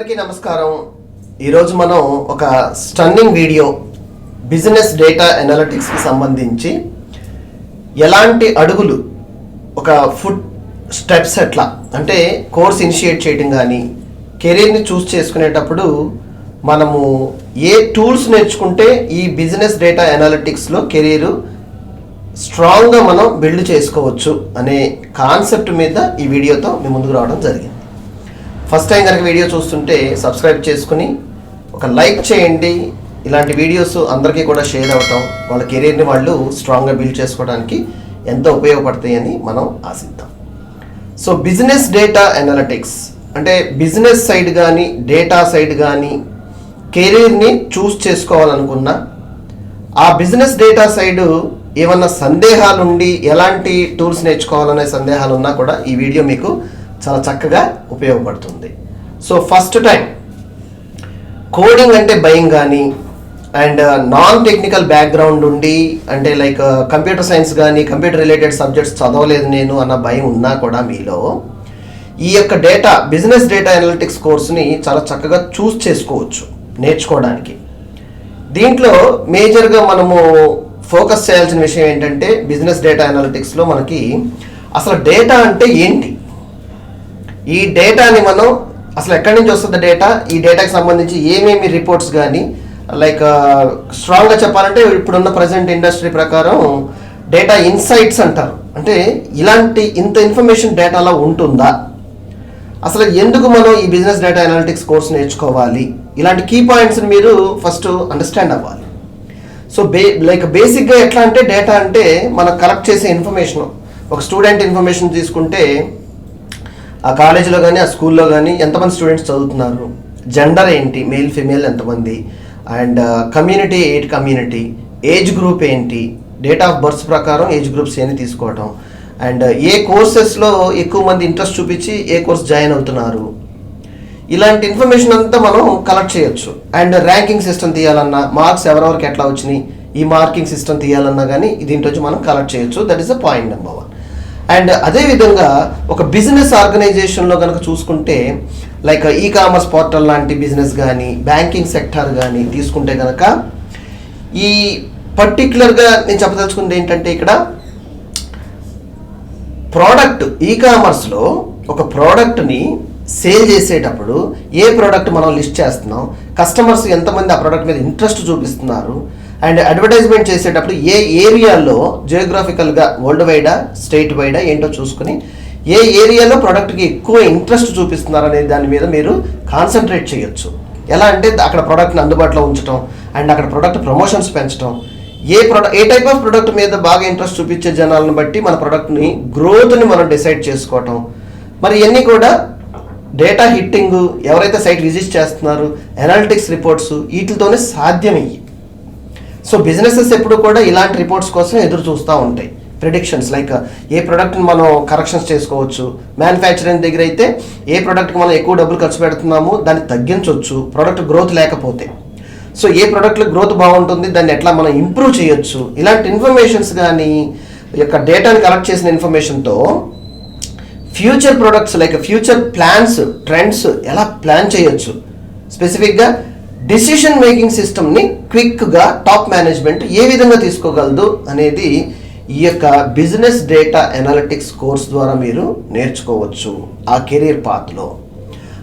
అందరికీ నమస్కారం. ఈరోజు మనం ఒక స్టన్నింగ్ వీడియో బిజినెస్ డేటా ఎనాలిటిక్స్కి సంబంధించి ఎలాంటి అడుగులు ఒక ఫుడ్ స్టెప్స్ ఎట్లా అంటే కోర్స్ ఇనిషియేట్ చేయడం కానీ కెరీర్ని చూస్ చేసుకునేటప్పుడు మనము ఏ టూల్స్ నేర్చుకుంటే ఈ బిజినెస్ డేటా ఎనాలిటిక్స్లో కెరీరు స్ట్రాంగ్గా మనం బిల్డ్ చేసుకోవచ్చు అనే కాన్సెప్ట్ మీద ఈ వీడియోతో మీ ముందుకు రావడం జరిగింది. ఫస్ట్ టైం కనుక వీడియో చూస్తుంటే సబ్స్క్రైబ్ చేసుకుని ఒక లైక్ చేయండి. ఇలాంటి వీడియోస్ అందరికీ కూడా షేర్ అవటం వాళ్ళ కెరీర్ని వాళ్ళు స్ట్రాంగ్గా బిల్డ్ చేసుకోవడానికి ఎంతో ఉపయోగపడతాయని మనం ఆశిద్దాం. సో బిజినెస్ డేటా అనాలిటిక్స్ అంటే బిజినెస్ సైడ్ కానీ డేటా సైడ్ కానీ కెరీర్ని చూస్ చేసుకోవాలనుకున్నా ఆ బిజినెస్ డేటా సైడు ఏమన్నా సందేహాలు ఉండి ఎలాంటి టూల్స్ నేర్చుకోవాలనే సందేహాలు ఉన్నా కూడా ఈ వీడియో మీకు చాలా చక్కగా ఉపయోగపడుతుంది. సో ఫస్ట్ టైం కోడింగ్ అంటే భయం కానీ అండ్ నాన్ టెక్నికల్ బ్యాక్గ్రౌండ్ ఉండి అంటే లైక్ కంప్యూటర్ సైన్స్ కానీ కంప్యూటర్ రిలేటెడ్ సబ్జెక్ట్స్ చదవలేదు నేను అన్న భయం ఉన్నా కూడా మీలో ఈ యొక్క డేటా బిజినెస్ డేటా అనలిటిక్స్ కోర్స్ని చాలా చక్కగా చూస్ చేసుకోవచ్చు నేర్చుకోవడానికి. దీంట్లో మేజర్గా మనము ఫోకస్ చేయాల్సిన విషయం ఏంటంటే బిజినెస్ డేటా అనలిటిక్స్లో మనకి అసలు డేటా అంటే ఏంటి? ఈ డేటాని మనం అసలు ఎక్కడి నుంచి వస్తుంది డేటా ఈ డేటాకి సంబంధించి ఏమేమి రిపోర్ట్స్ కానీ లైక్ స్ట్రాంగ్గా చెప్పాలంటే ఇప్పుడున్న ప్రజెంట్ ఇండస్ట్రీ ప్రకారం డేటా ఇన్సైట్స్ అంటారు. అంటే ఇలాంటి ఇంత ఇన్ఫర్మేషన్ డేటాలో ఉంటుందా? అసలు ఎందుకు మనం ఈ బిజినెస్ డేటా అనాలిటిక్స్ కోర్స్ నేర్చుకోవాలి? ఇలాంటి కీ పాయింట్స్ని మీరు ఫస్ట్ అండర్స్టాండ్ అవ్వాలి. సో బే లైక్ బేసిక్గా ఎట్లా అంటే డేటా అంటే మనం కలెక్ట్ చేసే ఇన్ఫర్మేషన్ ఒక స్టూడెంట్ ఇన్ఫర్మేషన్ తీసుకుంటే ఆ కాలేజీలో కానీ ఆ స్కూల్లో కానీ ఎంతమంది స్టూడెంట్స్ చదువుతున్నారు? జెండర్ ఏంటి? మేల్ ఫిమేల్ ఎంతమంది? And community eight community age group ఏంటి? డేట్ ఆఫ్ బర్త్ ప్రకారం ఏజ్ గ్రూప్స్ ఏమి తీసుకోవటం? అండ్ uh, ఏ కోర్సెస్లో ఎక్కువ మంది ఇంట్రెస్ట్ చూపించి ఏ కోర్స్ జాయిన్ అవుతున్నారు? ఇలాంటి ఇన్ఫర్మేషన్ అంతా మనం కలెక్ట్ చేయొచ్చు. అండ్ ర్యాంకింగ్ సిస్టమ్ తీయాలన్నా మార్క్స్ ఎవరెవరికి ఎట్లా వచ్చినాయి? ఈ మార్కింగ్ సిస్టమ్ తీయాలన్నా కానీ దీంట్లో మనం కలెక్ట్ చేయొచ్చు. That is a point number one and అదేవిధంగా ఒక బిజినెస్ ఆర్గనైజేషన్లో కనుక చూసుకుంటే లైక్ ఈ కామర్స్ పోర్టల్ లాంటి బిజినెస్ కానీ బ్యాంకింగ్ సెక్టార్ కానీ తీసుకుంటే కనుక ఈ పర్టిక్యులర్గా నేను చెప్పదలుచుకుంది ఏంటంటే ఇక్కడ ప్రోడక్ట్ ఈ కామర్స్లో ఒక ప్రోడక్ట్ని సేల్ చేసేటప్పుడు ఏ ప్రోడక్ట్ మనం లిస్ట్ చేస్తున్నాం కస్టమర్స్ ఎంతమంది ఆ ప్రోడక్ట్ మీద ఇంట్రెస్ట్ చూపిస్తున్నారు అండ్ అడ్వర్టైజ్మెంట్ చేసేటప్పుడు ఏ ఏరియాలో జియోగ్రాఫికల్గా వరల్డ్ వైడా స్టేట్ వైడా ఏంటో చూసుకుని ఏ ఏరియాలో ప్రోడక్ట్కి ఎక్కువ ఇంట్రెస్ట్ చూపిస్తున్నారు అనే దాని మీద మీరు కాన్సన్ట్రేట్ చేయొచ్చు. ఎలా అంటే అక్కడ ప్రోడక్ట్ని అందుబాటులో ఉంచడం అండ్ అక్కడ ప్రోడక్ట్ ప్రమోషన్స్ పెంచడం ఏ ప్రొడక్ట్ ఏ టైప్ ఆఫ్ ప్రోడక్ట్ మీద బాగా ఇంట్రెస్ట్ చూపించే జనాలను బట్టి మన ప్రోడక్ట్ని గ్రోత్ని మనం డిసైడ్ చేసుకోవటం. మరి ఇవన్నీ కూడా డేటా హిట్టింగ్ ఎవరైతే సైట్ విజిట్ చేస్తున్నారు ఎనాలిటిక్స్ రిపోర్ట్స్ వీటితోనే సాధ్యమయ్యి. సో బిజినెసెస్ ఎప్పుడు కూడా ఇలాంటి రిపోర్ట్స్ కోసం ఎదురు చూస్తూ ఉంటాయి. ప్రిడిక్షన్స్ లైక్ ఏ ప్రోడక్ట్ని మనం కరెక్షన్స్ చేసుకోవచ్చు. మ్యానుఫ్యాక్చరింగ్ దగ్గర అయితే ఏ ప్రోడక్ట్కి మనం ఎక్కువ డబ్బులు ఖర్చు పెడుతున్నామో దాన్ని తగ్గించవచ్చు ప్రోడక్ట్ గ్రోత్ లేకపోతే. సో ఏ ప్రోడక్ట్లో గ్రోత్ బాగుంటుంది దాన్ని ఎట్లా మనం ఇంప్రూవ్ చేయొచ్చు. ఇలాంటి ఇన్ఫర్మేషన్స్ కానీ యొక్క డేటాని కలెక్ట్ చేసిన ఇన్ఫర్మేషన్తో future products like future plans trends ఎలా ప్లాన్ చేయొచ్చు. స్పెసిఫిక్గా డిసిషన్ మేకింగ్ సిస్టమ్ని క్విక్గా టాప్ మేనేజ్మెంట్ ఏ విధంగా తీసుకోగలదు అనేది ఈ యొక్క బిజినెస్ డేటా అనాలిటిక్స్ కోర్స్ ద్వారా మీరు నేర్చుకోవచ్చు ఆ కెరీర్ పాత్లో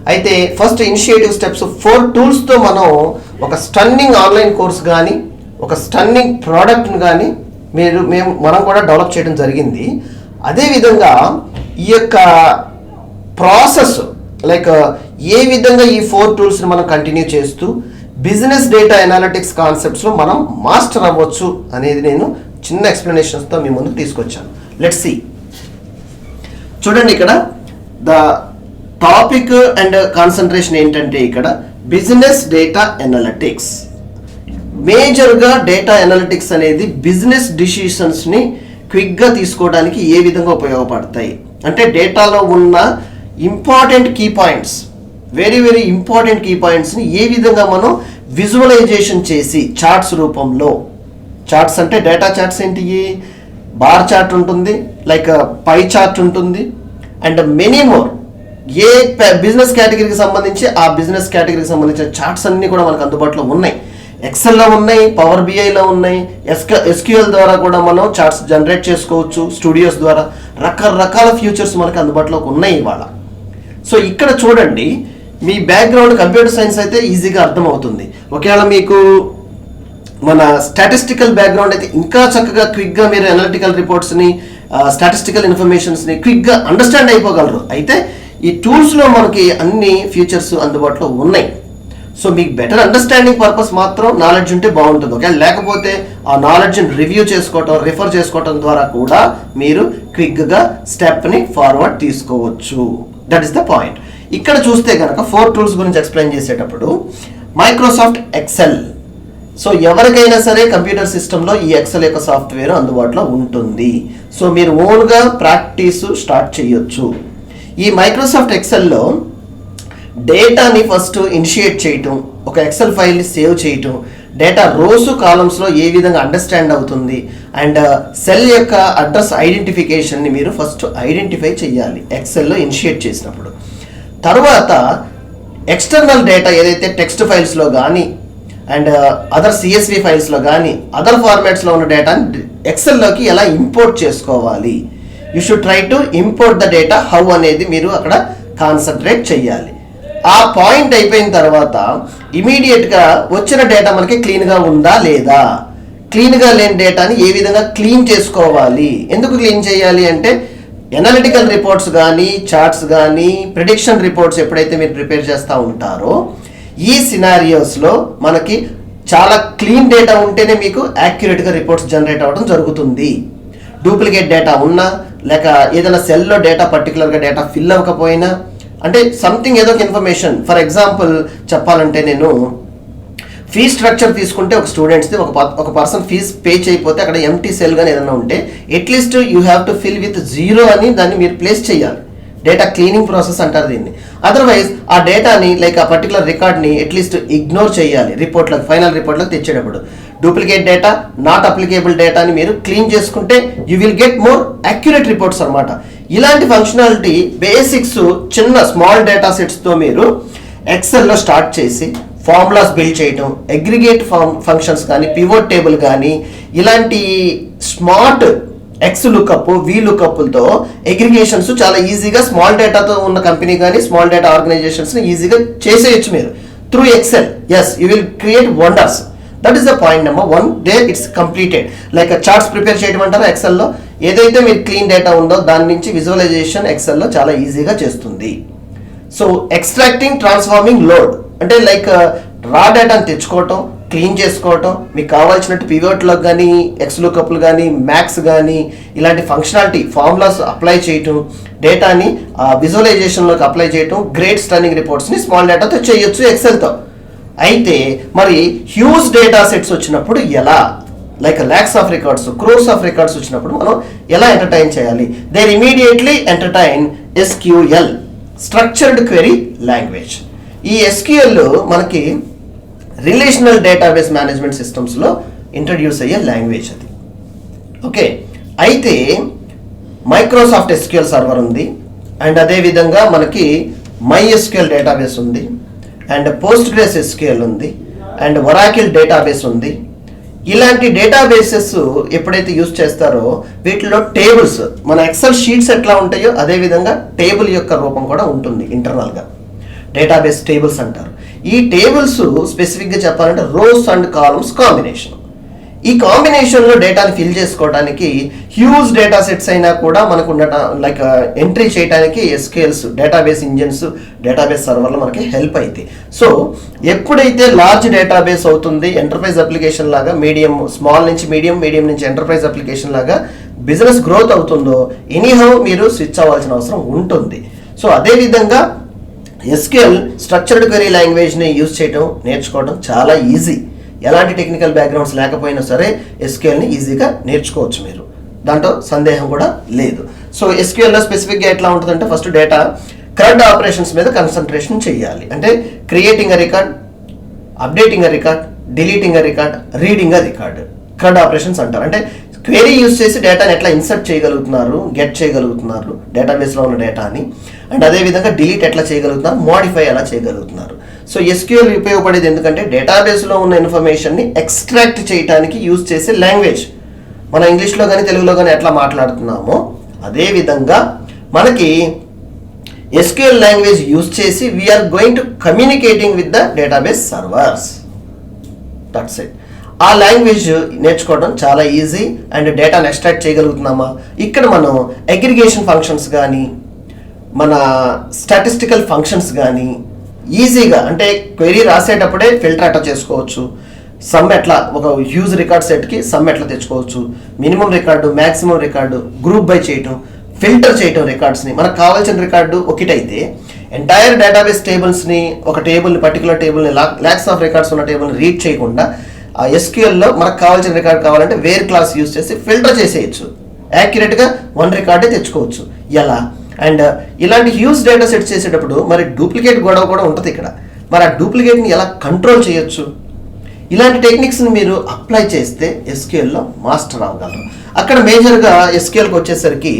అయితే ఫస్ట్ ఇనిషియేటివ్ స్టెప్స్ ఫోర్ టూల్స్తో మనం ఒక స్టన్నింగ్ ఆన్లైన్ కోర్స్ కానీ ఒక స్టన్నింగ్ ప్రోడక్ట్ని కానీ మీరు మేము మనం కూడా డెవలప్ చేయడం జరిగింది. అదేవిధంగా ఈ యొక్క ప్రాసెస్ లైక్ ఏ విధంగా ఈ ఫోర్ టూల్స్ని మనం కంటిన్యూ చేస్తూ బిజినెస్ డేటా ఎనాలిటిక్స్ కాన్సెప్ట్స్లో మనం మాస్టర్ అవ్వచ్చు అనేది నేను చిన్న ఎక్స్ప్లెనేషన్స్తో మీ ముందుకు తీసుకొచ్చాను. లెట్స్ సి చూడండి ఇక్కడ ద టాపిక్ అండ్ కాన్సన్ట్రేషన్ ఏంటంటే ఇక్కడ బిజినెస్ డేటా ఎనాలిటిక్స్ మేజర్గా డేటా ఎనాలిటిక్స్ అనేది బిజినెస్ డిసిషన్స్ని క్విక్గా తీసుకోవడానికి ఏ విధంగా ఉపయోగపడతాయి? అంటే డేటాలో ఉన్న important key points very very important key పాయింట్స్ని ఏ విధంగా మనం విజువలైజేషన్ చేసి చార్ట్స్ రూపంలో చార్ట్స్ అంటే డేటా చార్ట్స్ ఏంటి? బార్ చార్ట్ ఉంటుంది లైక్ పై చార్ట్ ఉంటుంది అండ్ మెనీ మోర్ ఏ బిజినెస్ కేటగిరీకి సంబంధించి ఆ బిజినెస్ కేటగిరీకి సంబంధించిన చార్ట్స్ అన్నీ కూడా మనకు అందుబాటులో ఉన్నాయి. ఎక్సెల్లో ఉన్నాయి పవర్ బిఐలో ఉన్నాయి ఎస్క ఎస్క్యూఎల్ ద్వారా కూడా మనం చార్ట్స్ జనరేట్ చేసుకోవచ్చు స్టూడియోస్ ద్వారా. రకరకాల ఫ్యూచర్స్ మనకు అందుబాటులోకి ఉన్నాయి ఇవాళ. సో ఇక్కడ చూడండి మీ బ్యాక్గ్రౌండ్ కంప్యూటర్ సైన్స్ అయితే ఈజీగా అర్థమవుతుంది. ఒకవేళ మీకు మన స్టాటిస్టికల్ బ్యాక్గ్రౌండ్ అయితే ఇంకా చక్కగా క్విక్గా మీరు అనలిటికల్ రిపోర్ట్స్ని స్టాటిస్టికల్ ఇన్ఫర్మేషన్స్ని క్విక్గా అండర్స్టాండ్ అయిపోగలరు. అయితే ఈ టూల్స్లో మనకి అన్ని ఫీచర్స్ అందుబాటులో ఉన్నాయి. సో మీకు బెటర్ అండర్స్టాండింగ్ పర్పస్ మాత్రం నాలెడ్జ్ ఉంటే బాగుంటుంది. ఒకవేళ లేకపోతే ఆ నాలెడ్జ్ని రివ్యూ చేసుకోవటం రిఫర్ చేసుకోవటం ద్వారా కూడా మీరు క్విక్గా స్టెప్ని ఫార్వర్డ్ తీసుకోవచ్చు. దట్ ఈస్ ద పాయింట్ ఇక్కడ చూస్తే కనుక ఫోర్ టూల్స్ గురించి ఎక్స్ప్లెయిన్ చేసేటప్పుడు మైక్రోసాఫ్ట్ ఎక్సెల్ సో ఎవరికైనా సరే కంప్యూటర్ సిస్టంలో ఈ ఎక్సెల్ యొక్క సాఫ్ట్వేర్ అందుబాటులో ఉంటుంది. సో మీరు ఓన్గా ప్రాక్టీస్ స్టార్ట్ చేయొచ్చు. ఈ మైక్రోసాఫ్ట్ ఎక్సెల్లో డేటాని ఫస్ట్ ఇనిషియేట్ చేయటం ఒక ఎక్సెల్ ఫైల్ని సేవ్ చేయటం డేటా రోజు కాలమ్స్లో ఏ విధంగా అండర్స్టాండ్ అవుతుంది అండ్ సెల్ uh, యొక్క అడ్రస్ ఐడెంటిఫికేషన్ని మీరు ఫస్ట్ ఐడెంటిఫై చేయాలి. ఎక్సెల్లో ఇనిషియేట్ చేసినప్పుడు. తర్వాత ఎక్స్టర్నల్ డేటా ఏదైతే టెక్స్ట్ ఫైల్స్లో కానీ అండ్ అదర్ సిఎస్వి ఫైల్స్లో కానీ అదర్ ఫార్మాట్స్లో ఉన్న డేటాని ఎక్సెల్లోకి ఎలా ఇంపోర్ట్ చేసుకోవాలి? You should try to import the data how అనేది మీరు అక్కడ కాన్సన్ట్రేట్ చేయాలి ఆ పాయింట్ అయిపోయిన తర్వాత ఇమీడియట్గా వచ్చిన డేటా మనకి క్లీన్గా ఉందా లేదా? క్లీన్గా లేని డేటాని ఏ విధంగా క్లీన్ చేసుకోవాలి? ఎందుకు క్లీన్ చేయాలి అంటే ఎనాలిటికల్ రిపోర్ట్స్ కానీ చార్ట్స్ కానీ ప్రిడిక్షన్ రిపోర్ట్స్ ఎప్పుడైతే మీరు ప్రిపేర్ చేస్తూ ఉంటారో ఈ సినారియోస్లో మనకి చాలా క్లీన్ డేటా ఉంటేనే మీకు యాక్యురేట్గా రిపోర్ట్స్ జనరేట్ అవ్వడం జరుగుతుంది. డూప్లికేట్ డేటా ఉన్నా లేక ఏదైనా సెల్లో డేటా పర్టికులర్గా డేటా ఫిల్ అవ్వకపోయినా అంటే సంథింగ్ ఏదో ఒక ఇన్ఫర్మేషన్ ఫర్ ఎగ్జాంపుల్ చెప్పాలంటే నేను ఫీ స్ట్రక్చర్ తీసుకుంటే ఒక స్టూడెంట్స్ది ఒక ప- ఒక పర్సన్ ఫీజ్ పే చేయకపోతే అక్కడ ఎంటీ సెల్ కానీ ఏదైనా ఉంటే at least you have to fill with zero అని దాన్ని మీరు ప్లేస్ చేయాలి. డేటా క్లీనింగ్ ప్రాసెస్ అంటారు దీన్ని. అదర్వైజ్ ఆ డేటాని లైక్ ఆ పర్టికులర్ రికార్డ్ని అట్లీస్ట్ ఇగ్నోర్ చేయాలి. రిపోర్ట్లకు ఫైనల్ రిపోర్ట్లకు తెచ్చేటప్పుడు. డూప్లికేట్ డేటా నాట్ అప్లికేబుల్ డేటాని మీరు క్లీన్ చేసుకుంటే you will get more accurate reports అన్నమాట. ఇలాంటి ఫంక్షనాలిటీ బేసిక్స్ చిన్న స్మాల్ డేటా సెట్స్తో మీరు ఎక్సెల్లో స్టార్ట్ చేసి ఫార్ములాస్ బిల్డ్ చేయటం అగ్రిగేట్ ఫార్మ్ ఫంక్షన్స్ కానీ పివోట్ టేబుల్ కానీ ఇలాంటి స్మార్ట్ ఎక్స్ లుకప్ వి లుకప్లతో అగ్రిగేషన్స్ చాలా ఈజీగా స్మాల్ డేటాతో ఉన్న కంపెనీ కానీ స్మాల్ డేటా ఆర్గనైజేషన్స్ని ఈజీగా చేసేయచ్చు మీరు. Through Excel as you will create wonders that is the point number one day it's completed like charts prepare చేయడం అంటారా ఎక్సెల్లో ఏదైతే మీరు క్లీన్ డేటా ఉందో దాని నుంచి విజువలైజేషన్ ఎక్సెల్లో చాలా ఈజీగా చేస్తుంది. సో ఎక్స్ట్రాక్టింగ్ ట్రాన్స్ఫార్మింగ్ లోడ్ అంటే లైక్ రా డేటాను తెచ్చుకోవటం క్లీన్ చేసుకోవటం మీకు కావాల్సినట్టు పివోట్లకు కానీ ఎక్స్లో కప్లు కానీ మ్యాక్స్ కానీ ఇలాంటి ఫంక్షనాలిటీ ఫార్ములాస్ అప్లై చేయటం డేటాని విజువలైజేషన్లోకి అప్లై చేయటం గ్రేట్ స్టర్నింగ్ రిపోర్ట్స్ని స్మాల్ డేటాతో చేయొచ్చు ఎక్సెల్తో అయితే మరి హ్యూజ్ డేటా సెట్స్ వచ్చినప్పుడు ఎలా? Like lakhs of records crores of records వచ్చినప్పుడు మనం ఎలా ఎంటర్టైన్ చేయాలి? There immediately entertain SQL structured query language ఈ ఎస్క్యూఎల్ మనకి రిలేషనల్ డేటాబేస్ మేనేజ్మెంట్ సిస్టమ్స్లో ఇంట్రడ్యూస్ అయ్యే లాంగ్వేజ్ అది. ఓకే అయితే మైక్రోసాఫ్ట్ ఎస్క్యూఎల్ సర్వర్ ఉంది. అండ్ అదేవిధంగా మనకి మై ఎస్క్యూఎల్ డేటాబేస్ ఉంది అండ్ పోస్ట్ గ్రేస్ ఎస్క్యూఎల్ ఉంది. అండ్ వరాకిల్ డేటాబేస్ ఉంది. ఇలాంటి డేటాబేసెస్ ఎప్పుడైతే యూజ్ చేస్తారో వీటిలో టేబుల్స్ మన ఎక్సెల్ షీట్స్ ఎట్లా ఉంటాయో అదే విధంగా టేబుల్ యొక్క రూపం కూడా ఉంటుంది ఇంటర్నల్గా డేటాబేస్ టేబుల్స్ అంటారు. ఈ టేబుల్స్ స్పెసిఫిక్గా చెప్పాలంటే రోస్ అండ్ కాలమ్స్ కాంబినేషన్. ఈ కాంబినేషన్లో డేటాని ఫిల్ చేసుకోవడానికి హ్యూజ్ డేటా సెట్స్ అయినా కూడా మనకు ఉండట లైక్ ఎంట్రీ చేయడానికి ఎస్కేల్స్ డేటాబేస్ ఇంజిన్స్ డేటాబేస్ సర్వర్లు మనకి హెల్ప్ అవుతాయి సో ఎప్పుడైతే లార్జ్ డేటాబేస్ అవుతుంది ఎంటర్ప్రైజ్ అప్లికేషన్ లాగా మీడియం స్మాల్ నుంచి మీడియం మీడియం నుంచి ఎంటర్ప్రైజ్ అప్లికేషన్ లాగా బిజినెస్ గ్రోత్ అవుతుందో ఎనీహౌ మీరు స్విచ్ అవ్వాల్సిన అవసరం ఉంటుంది. సో అదేవిధంగా ఎస్క్యూఎల్ స్ట్రక్చర్డ్ క్వరీ లాంగ్వేజ్ని యూజ్ చేయడం నేర్చుకోవడం చాలా ఈజీ. ఎలాంటి టెక్నికల్ బ్యాక్గ్రౌండ్స్ లేకపోయినా సరే ఎస్క్యూఎల్ని ఈజీగా నేర్చుకోవచ్చు మీరు. దాంట్లో సందేహం కూడా లేదు. సో ఎస్క్యూఎల్లో స్పెసిఫిక్గా ఎట్లా ఉంటుందంటే ఫస్ట్ డేటా కరెంట్ ఆపరేషన్స్ మీద కన్సన్ట్రేషన్ చేయాలి. అంటే creating a record updating a record deleting a record reading a record current operations అంటారు. అంటే క్వెరీ యూస్ చేసి డేటాని ఎట్లా ఇన్సర్ట్ చేయగలుగుతున్నారు గెట్ చేయగలుగుతున్నారు డేటాబేస్లో ఉన్న డేటాని. అండ్ అదేవిధంగా డిలీట్ ఎట్లా చేయగలుగుతున్నారు? మోడిఫై ఎలా చేయగలుగుతున్నారు. సో ఎస్క్యూఎల్ ఉపయోగపడేది ఎందుకంటే డేటాబేస్లో ఉన్న ఇన్ఫర్మేషన్ని ఎక్స్ట్రాక్ట్ చేయడానికి యూజ్ చేసే లాంగ్వేజ్ మన ఇంగ్లీష్లో కానీ తెలుగులో కానీ ఎట్లా మాట్లాడుతున్నామో అదేవిధంగా మనకి ఎస్క్యూఎల్ లాంగ్వేజ్ యూజ్ చేసి we're going to communicating with the database servers that's it ఆ లాంగ్వేజ్ నేర్చుకోవడం చాలా ఈజీ అండ్ డేటాను ఎక్స్ట్రాక్ట్ చేయగలుగుతున్నామా? ఇక్కడ మనం అగ్రిగేషన్ ఫంక్షన్స్ కానీ మన స్టాటిస్టికల్ ఫంక్షన్స్ కానీ ఈజీగా అంటే క్వెరీ రాసేటప్పుడే ఫిల్టర్ అట్లా చేసుకోవచ్చు. సమ్ ఎట్లా ఒక హ్యూజ్ రికార్డ్ సెట్కి సమ్ ఎట్లా తెచ్చుకోవచ్చు. Minimum record maximum record group by చేయటం ఫిల్టర్ చేయటం రికార్డ్స్ని మనకు కావాల్సిన రికార్డు ఒకటైతే ఎంటైర్ డేటాబేస్ టేబుల్స్ని ఒక టేబుల్ని పర్టికులర్ టేబుల్ని ల్యాక్స్ ఆఫ్ రికార్డ్స్ ఉన్న టేబుల్ని రీడ్ చేయకుండా ఆ ఎస్క్యూఎల్లో మనకు కావాల్సిన రికార్డ్ కావాలంటే వేర్ క్లాస్ యూస్ చేసి ఫిల్టర్ చేసేయచ్చు. యాక్యురేట్గా వన్ రికార్డే తెచ్చుకోవచ్చు. ఎలా? అండ్ ఇలాంటి హ్యూజ్ డేటా సెట్ చేసేటప్పుడు మరి డూప్లికేట్ గొడవ కూడా ఉంటుంది ఇక్కడ. మరి ఆ డూప్లికేట్ని ఎలా కంట్రోల్ చేయొచ్చు? ఇలాంటి టెక్నిక్స్ని మీరు అప్లై చేస్తే ఎస్క్యూఎల్లో మాస్టర్ అవ్వగలరు. అక్కడ మేజర్గా ఎస్క్యూఎల్కి వచ్చేసరికి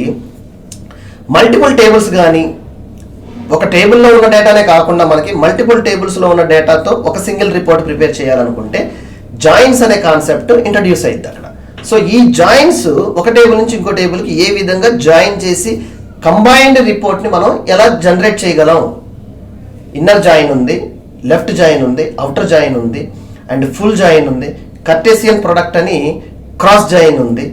మల్టిపుల్ టేబుల్స్ కానీ ఒక టేబుల్లో ఉన్న డేటానే కాకుండా మనకి మల్టిపుల్ టేబుల్స్లో ఉన్న డేటాతో ఒక సింగిల్ రిపోర్ట్ ప్రిపేర్ చేయాలనుకుంటే జాయిన్స్ అనే కాన్సెప్ట్ ఇంట్రడ్యూస్ అయింది అక్కడ. సో ఈ జాయిన్స్ ఒక టేబుల్ నుంచి ఇంకో టేబుల్కి ఏ విధంగా జాయిన్ చేసి కంబైన్డ్ రిపోర్ట్ని మనం ఎలా జనరేట్ చేయగలం? ఇన్నర్ జాయిన్ ఉంది లెఫ్ట్ జాయిన్ ఉంది అవుటర్ జాయిన్ ఉంది అండ్ ఫుల్ జాయిన్ ఉంది. కర్టేసియన్ ప్రొడక్ట్ అని క్రాస్ జాయిన్ ఉంది.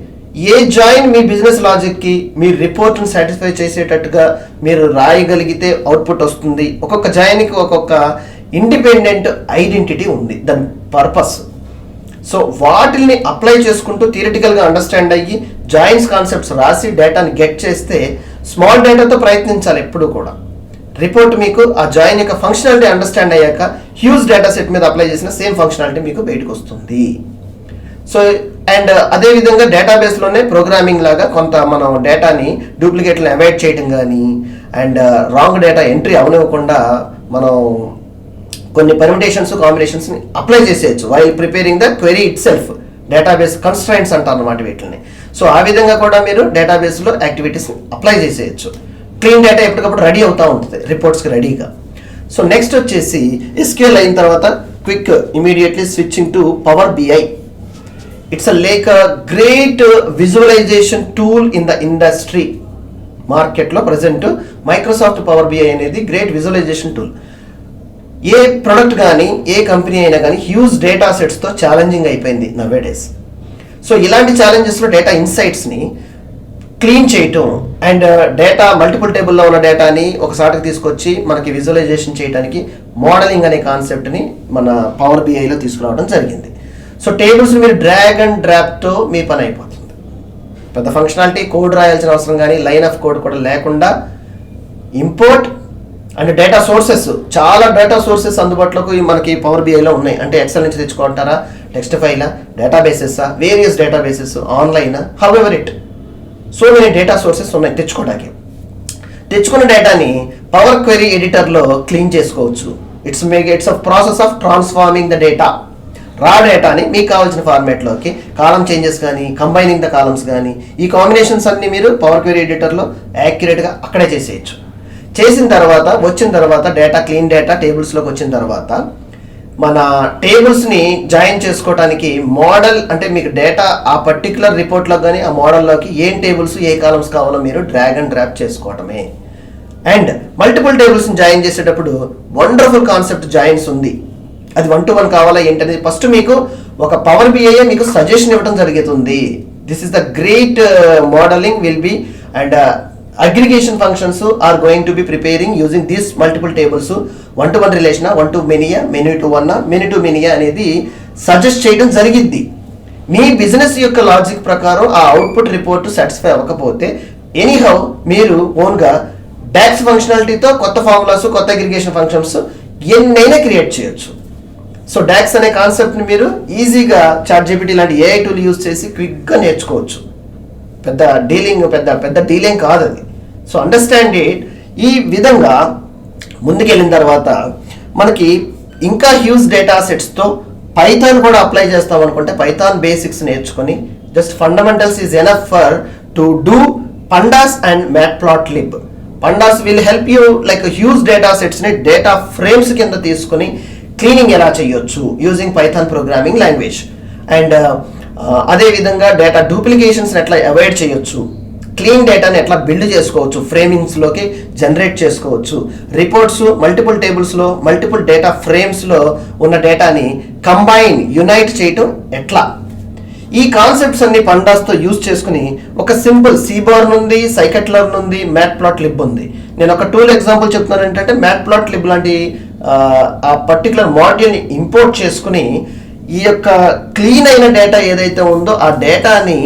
ఏ జాయిన్ మీ బిజినెస్ లాజిక్కి మీ రిపోర్ట్ని సాటిస్ఫై చేసేటట్టుగా మీరు రాయగలిగితే అవుట్పుట్ వస్తుంది. ఒక్కొక్క జాయిన్కి ఒక్కొక్క ఇండిపెండెంట్ ఐడెంటిటీ ఉంది. దాని పర్పస్. సో వాటిల్ని అప్లై చేసుకుంటూ థియరిటికల్గా అండర్స్టాండ్ అయ్యి జాయిన్స్ కాన్సెప్ట్స్ రాసి డేటాని గెట్ చేస్తే స్మాల్ డేటాతో ప్రయత్నించాలి ఎప్పుడు కూడా. రిపోర్ట్ మీకు ఆ జాయిన్ యొక్క ఫంక్షనాలిటీ అండర్స్టాండ్ అయ్యాక హ్యూజ్ డేటా సెట్ మీద అప్లై చేసిన సేమ్ ఫంక్షనాలిటీ మీకు బయటకు వస్తుంది. సో అండ్ అదే విధంగా డేటాబేస్లోనే ప్రోగ్రామింగ్ లాగా కొంత మనం డేటాని డూప్లికేట్లను అవాయిడ్ చేయడం కానీ and uh, wrong data entry అవనివ్వకుండా మనం కొన్ని పర్మిటేషన్స్ కాంబినేషన్స్ని అప్లై చేసేయచ్చు. While preparing the query itself database constraints అంటారు అన్నమాట వీటిని సో ఆ విధంగా కూడా మీరు డేటాబేస్లో యాక్టివిటీస్ని అప్లై చేసేయచ్చు. క్లీన్ డేటా ఎప్పటికప్పుడు రెడీ అవుతూ ఉంటుంది రిపోర్ట్స్కి రెడీగా సో నెక్స్ట్ వచ్చేసి ఎస్క్యూఎల్ అయిన తర్వాత quick immediately switching to power BI it's a like great visualization tool in the industry మార్కెట్లో ప్రజెంట్ మైక్రోసాఫ్ట్ పవర్ బిఐ అనేది గ్రేట్ విజువలైజేషన్ టూల్ ఏ ప్రొడక్ట్ కానీ ఏ కంపెనీ అయినా కానీ హ్యూజ్ డేటా సెట్స్తో ఛాలెంజింగ్ అయిపోయింది నవే డేస్ సో ఇలాంటి ఛాలెంజెస్లో డేటా ఇన్సైట్స్ని క్లీన్ చేయటం అండ్ డేటా మల్టిపుల్ టేబుల్లో ఉన్న డేటాని ఒకసారికి తీసుకొచ్చి మనకి విజువలైజేషన్ చేయడానికి మోడలింగ్ అనే కాన్సెప్ట్ని మన పవర్ బిఐలో తీసుకురావడం జరిగింది. సో టేబుల్స్ మీరు డ్రాగ్ అండ్ డ్రాప్తో మీ పని అయిపోతుంది. పెద్ద ఫంక్షనాలిటీ కోడ్ రాయాల్సిన అవసరం కానీ లైన్ ఆఫ్ కోడ్ కూడా లేకుండా ఇంపోర్ట్ అండ్ డేటా సోర్సెస్ చాలా డేటా సోర్సెస్ అందుబాటులోకి మనకి పవర్ బిఐలో ఉన్నాయి. అంటే ఎక్సెల్ నుంచి తెచ్చుకుంటారా టెక్స్ట్ ఫైలా డేటాబేసెస్సా various databases online however it so many data sources ఉన్నాయి తెచ్చుకోవడానికి. తెచ్చుకున్న డేటాని పవర్ క్వెరీ ఎడిటర్లో క్లీన్ చేసుకోవచ్చు. It's make it's a process of transforming the data raw డేటాని మీకు కావాల్సిన ఫార్మేట్లోకి కాలం చేంజెస్ కానీ కంబైనింగ్ ద కాలమ్స్ కానీ ఈ కాంబినేషన్స్ అన్ని మీరు పవర్ క్వెరీ ఎడిటర్లో యాక్యురేట్గా అక్కడే చేసేయచ్చు. చేసిన తర్వాత వచ్చిన తర్వాత డేటా క్లీన్ డేటా టేబుల్స్లోకి వచ్చిన తర్వాత మన టేబుల్స్ని జాయిన్ చేసుకోవడానికి మోడల్ అంటే మీకు డేటా ఆ పర్టికులర్ రిపోర్ట్లో కానీ ఆ మోడల్లోకి ఏం టేబుల్స్ ఏ కాలమ్స్ కావాలో మీరు డ్రాగ్ అండ్ డ్రాప్ చేసుకోవటమే. అండ్ మల్టిపుల్ టేబుల్స్ని జాయిన్ చేసేటప్పుడు వండర్ఫుల్ కాన్సెప్ట్ జాయిన్స్ ఉంది. అది వన్ టు వన్ కావాలా ఏంటనేది? ఫస్ట్ మీకు ఒక పవర్ బిఐ మీకు సజెషన్ ఇవ్వడం జరుగుతుంది. This is the great modelling will be and aggregation functions are going to be preparing using these multiple tables one to one relation one to మెనియా many to one many to మెనియా అనేది suggest చేయడం జరిగింది. మీ business యొక్క logic ప్రకారం ఆ output report satisfy అవ్వకపోతే anyhow మీరు ఓన్గా DAX ఫంక్షనాలిటీతో కొత్త ఫార్ములాస్ కొత్త అగ్రిగేషన్ ఫంక్షన్స్ ఎన్నైనా క్రియేట్ చేయొచ్చు. సో డాక్స్ అనే కాన్సెప్ట్ని మీరు ఈజీగా చాట్ జీపీటీ లాంటి ఏఐ టూల్ యూస్ చేసి క్విక్గా నేర్చుకోవచ్చు. పెద్ద డీలింగ్ పెద్ద పెద్ద డీలింగ్ కాదు అది సో అండర్స్టాండ్ ఇట్ ఈ విధంగా ముందుకెళ్ళిన తర్వాత మనకి ఇంకా హ్యూజ్ డేటా సెట్స్తో పైథాన్ కూడా అప్లై చేస్తాం అనుకుంటే పైథాన్ బేసిక్స్ నేర్చుకొని just fundamentals is enough for to do pandas and matplotlib pandas will help you like huge data సెట్స్ని data frames కింద తీసుకుని క్లీనింగ్ ఎలా చేయొచ్చు using Python programming language and అదే విధంగా డేటా డూప్లికేషన్స్ ఎట్లా అవాయిడ్ చేయొచ్చు? క్లీన్ డేటాని ఎట్లా బిల్డ్ చేసుకోవచ్చు? ఫ్రేమింగ్స్లోకి జనరేట్ చేసుకోవచ్చు. రిపోర్ట్స్ మల్టిపుల్ టేబుల్స్లో మల్టిపుల్ డేటా ఫ్రేమ్స్లో ఉన్న డేటాని కంబైన్ యునైట్ చేయటం ఎట్లా? ఈ కాన్సెప్ట్స్ అన్ని పండాస్తో యూజ్ చేసుకుని ఒక సింపుల్ సీబోర్న్ ఉంది సైకెట్లర్ ఉంది మ్యాట్ ప్లాట్ లిబ్ ఉంది. నేను ఒక టూల్ ఎగ్జాంపుల్ చెప్తున్నాను ఏంటంటే మ్యాట్ ప్లాట్ లిబ్ లాంటి ఆ, ఆ పర్టికులర్ మాడ్యూల్ని ఇంపోర్ట్ చేసుకుని ఈ యొక్క క్లీన్ అయిన డేటా ఏదైతే ఉందో ఆ డేటాని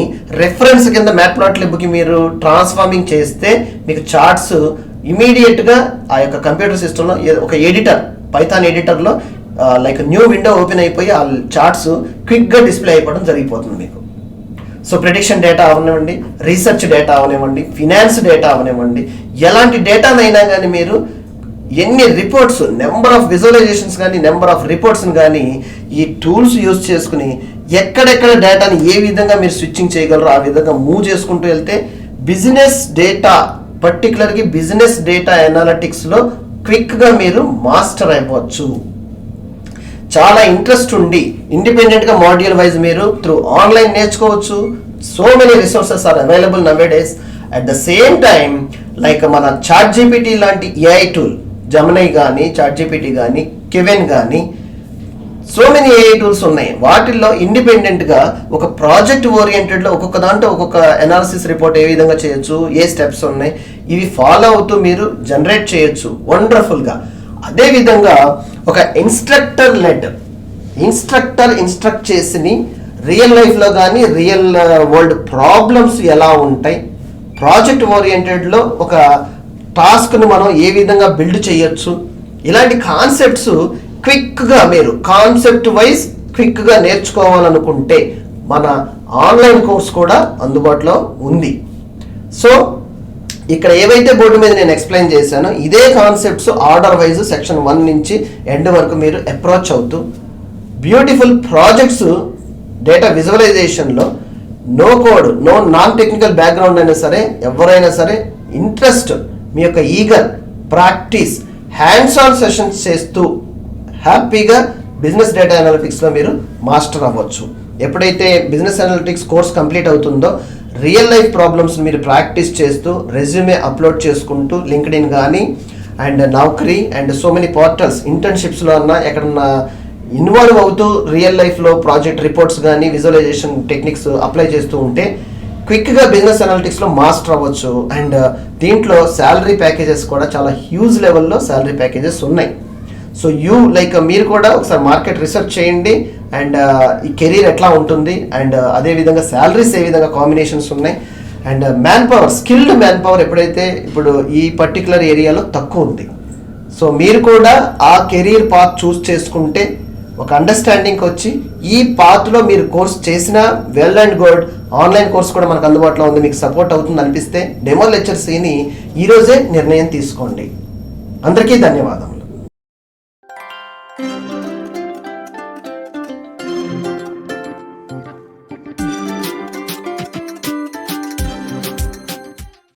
రెఫరెన్స్ కింద మ్యాట్ ప్లాట్ లిబ్కి మీరు ట్రాన్స్ఫార్మింగ్ చేస్తే మీకు చార్ట్స్ ఇమీడియట్గా ఆ యొక్క కంప్యూటర్ సిస్టంలో ఒక ఎడిటర్ పైథాన్ ఎడిటర్లో లైక్ న్యూ విండో ఓపెన్ అయిపోయి ఆ చార్ట్స్ క్విక్గా డిస్ప్లే అయిపోవడం జరిగిపోతుంది మీకు. సో ప్రిడిక్షన్ డేటా అవనివ్వండి రీసెర్చ్ డేటా అవనివ్వండి ఫినాన్స్ డేటా అవనివ్వండి ఎలాంటి డేటానైనా కానీ మీరు ఎన్ని రిపోర్ట్స్ నెంబర్ ఆఫ్ విజువలైజేషన్స్ కానీ నెంబర్ ఆఫ్ రిపోర్ట్స్ని కానీ ఈ టూల్స్ యూజ్ చేసుకుని ఎక్కడెక్కడ డేటాని ఏ విధంగా మీరు స్విచ్చింగ్ చేయగలరో ఆ విధంగా మూవ్ చేసుకుంటూ వెళ్తే బిజినెస్ డేటా పర్టికులర్గా బిజినెస్ డేటా అనాలిటిక్స్లో క్విక్గా మీరు మాస్టర్ అయిపోవచ్చు చాలా ఇంట్రెస్ట్ ఉండి ఇండిపెండెంట్గా మాడ్యూల్ వైజ్ మీరు త్రూ ఆన్లైన్ నేర్చుకోవచ్చు. So many resources are available nowadays at the same time like మన చాట్ జీపీటీ లాంటి ఏఐ టూల్ జమనై కానీ చాట్ జీపీటీ కానీ కెవెన్ కానీ సో మెనీ ఏఐ టూల్స్ ఉన్నాయి. వాటిల్లో ఇండిపెండెంట్గా ఒక ప్రాజెక్ట్ ఓరియంటెడ్లో ఒక్కొక్క దాంట్లో ఒక్కొక్క ఎనాలిసిస్ రిపోర్ట్ ఏ విధంగా చేయొచ్చు ఏ స్టెప్స్ ఉన్నాయి ఇవి ఫాలో అవుతూ మీరు జనరేట్ చేయొచ్చు. వండర్ఫుల్గా అదేవిధంగా ఒక ఇన్స్ట్రక్టర్ లెడ్ ఇన్స్ట్రక్టర్ ఇన్స్ట్రక్ట్ చేసి రియల్ లైఫ్లో కానీ రియల్ వరల్డ్ ప్రాబ్లమ్స్ ఎలా ఉంటాయి ప్రాజెక్ట్ ఓరియంటెడ్లో ఒక టాస్క్ను మనం ఏ విధంగా బిల్డ్ చేయొచ్చు ఇలాంటి కాన్సెప్ట్స్ క్విక్గా మీరు కాన్సెప్ట్ వైజ్ క్విక్గా నేర్చుకోవాలనుకుంటే మన ఆన్లైన్ కోర్స్ కూడా అందుబాటులో ఉంది. సో ఇక్కడ ఏవైతే బోర్డు మీద నేను ఎక్స్ప్లెయిన్ చేశానో ఇదే concepts order wise section one నుంచి ఎండ్ వరకు మీరు అప్రోచ్ అవుతూ beautiful projects data విజువలైజేషన్లో no code no non technical background అయినా సరే ఎవరైనా సరే ఇంట్రెస్ట్ మీ యొక్క eager practice hands on sessions చేస్తూ హ్యాపీగా బిజినెస్ డేటా అనలిటిక్స్లో మీరు మాస్టర్ అవ్వచ్చు. ఎప్పుడైతే బిజినెస్ అనలిటిక్స్ కోర్స్ కంప్లీట్ అవుతుందో రియల్ లైఫ్ ప్రాబ్లమ్స్ మీరు ప్రాక్టీస్ చేస్తూ రెజ్యూమే అప్లోడ్ చేసుకుంటూ లింక్డ్ ఇన్ కానీ and Naukri and so many portals ఇంటర్న్షిప్స్లో అన్నా ఎక్కడన్నా ఇన్వాల్వ్ అవుతూ రియల్ లైఫ్లో ప్రాజెక్ట్ రిపోర్ట్స్ కానీ విజువలైజేషన్ టెక్నిక్స్ అప్లై చేస్తూ ఉంటే క్విక్గా బిజినెస్ అనాలిటిక్స్లో మాస్టర్ అవ్వచ్చు. అండ్ దీంట్లో శాలరీ ప్యాకేజెస్ కూడా చాలా హ్యూజ్ లెవెల్లో శాలరీ ప్యాకేజెస్ ఉన్నాయి. సో యూ లైక్ మీరు కూడా ఒకసారి మార్కెట్ రీసెర్చ్ చేయండి. అండ్ uh, ఈ కెరీర్ ఎట్లా ఉంటుంది? అండ్ uh, అదే విధంగా శాలరీస్ ఏ విధంగా కాంబినేషన్స్ ఉన్నాయి? And manpower skilled manpower ఎప్పుడైతే ఇప్పుడు ఈ పర్టికులర్ ఏరియాలో తక్కువ ఉంది. సో మీరు కూడా ఆ కెరీర్ పాత్ చూస్ చేసుకుంటే ఒక అండర్స్టాండింగ్కి వచ్చి ఈ పాత్లో మీరు కోర్స్ చేసిన well and good online course కూడా మనకు అందుబాటులో ఉంది. మీకు సపోర్ట్ అవుతుంది అనిపిస్తే డెమో లెక్చర్స్ని ఈరోజే నిర్ణయం తీసుకోండి. అందరికీ ధన్యవాదం.